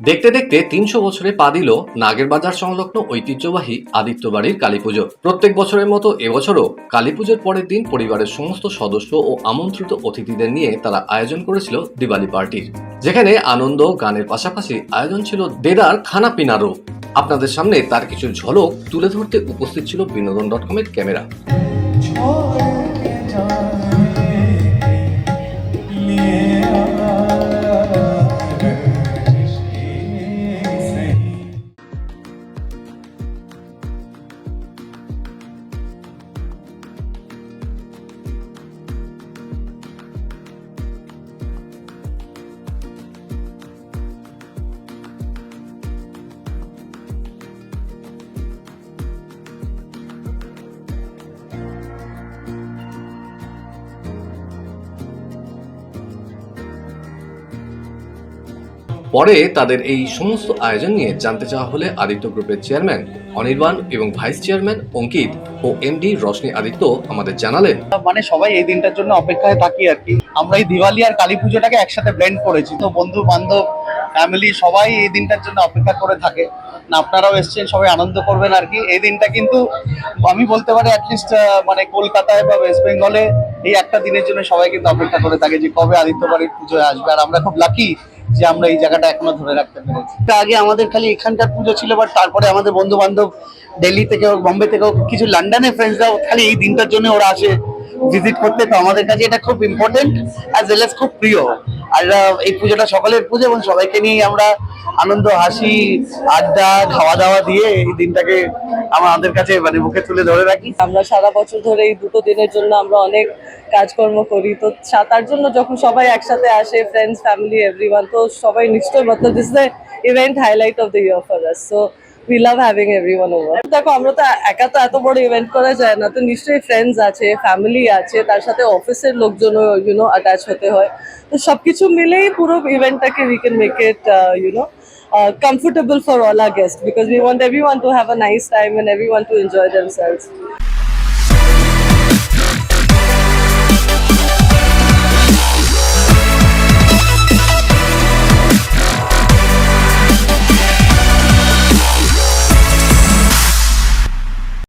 দেখতে দেখতে তিনশো বছরে পা দিল নাগের বাজার সংলগ্ন ঐতিহ্যবাহী আদিত্য বাড়ির কালী পুজো প্রত্যেক বছরের মতো এবছরও কালী পুজোর পরের দিন পরিবারের সমস্ত সদস্য ও আমন্ত্রিত অতিথিদের নিয়ে তারা আয়োজন করেছিল দিওয়ালি পার্টির যেখানে আনন্দ, গানের পাশাপাশি আয়োজন ছিল দেদার খানা পিনারও আপনাদের সামনে তার কিছু ঝলক তুলে ধরতে উপস্থিত ছিল বিনোদন ডট কমের ক্যামেরা। পরে তাদের এই সমস্ত আয়োজন নিয়ে জানতে চাওয়া হলে আদিত্য গ্রুপের চেয়ারম্যান অনির্বাণ এবং ভাইস চেয়ারম্যান অঙ্কিত ও এমডি রশনি আদিত্য আমাদের জানালেন। মানে সবাই এই দিনটার জন্য অপেক্ষায় থাকি আর কি। আমরা এই দিওয়ালি আর কালী পুজোটাকে একসাথে ব্লেন্ড করেছি। তো বন্ধু বান্ধব ফ্যামিলি সবাই এই দিনটার জন্য অপেক্ষা করে থাকে। না, আপনারাও এসছেন, সবাই আনন্দ করবেন আর কি। এই দিনটা কিন্তু আমি বলতে পারি অ্যাটলিস্ট মানে কলকাতায় বা ওয়েস্ট বেঙ্গলে এই একটা দিনের জন্য সবাই কিন্তু অপেক্ষা করে থাকে যে কবে আদিত্য বাড়ির পুজোয় আসবে। আর আমরা খুব লাকি যে আমরা এই জায়গাটা এখনও ধরে রাখতে পেরেছি। আগে আমাদের খালি এখানকার পুজো ছিল বাট তারপরে আমাদের বন্ধু বান্ধব দিল্লি থেকে হোক বম্বে থেকে হোক কিছু লন্ডনের ফ্রেন্ডসরাও খালি এই দিনটার জন্য ওরা আসে ভিজিট করতে। তো আমাদের কাছে এটা খুব ইম্পর্টেন্ট অ্যাজ ওয়েল এস খুব প্রিয়। আর এই পুজোটা সকলের পুজো এবং সবাইকে নিয়ে আমরা আনন্দ, হাসি, আড্ডা খাওয়া দাওয়া দিয়ে এই দিনটাকে আমাদের কাছে মানে মুখে তুলে ধরে রাখি। আমরা সারা বছর ধরে এই দুটো দিনের জন্য আমরা অনেক কাজকর্ম করি। তো তার জন্য যখন সবাই একসাথে আসে ফ্রেন্ডস ফ্যামিলি এভরিওয়ান তো সবাই নিশ্চয়ই মতলব this the event highlight of the year for us so we love having everyone over দেখো, আমরা তো একা তো এত বড় ইভেন্ট করা যায় না। তো নিশ্চয়ই ফ্রেন্ডস আছে ফ্যামিলি আছে, তার সাথে অফিসের লোকজনও ইউনো অ্যাটাচ হতে হয়। তো সবকিছু মিলেই পুরো ইভেন্টটাকে we can make it you know uh, comfortable for all our guests because we want everyone to have a nice time and everyone to enjoy themselves.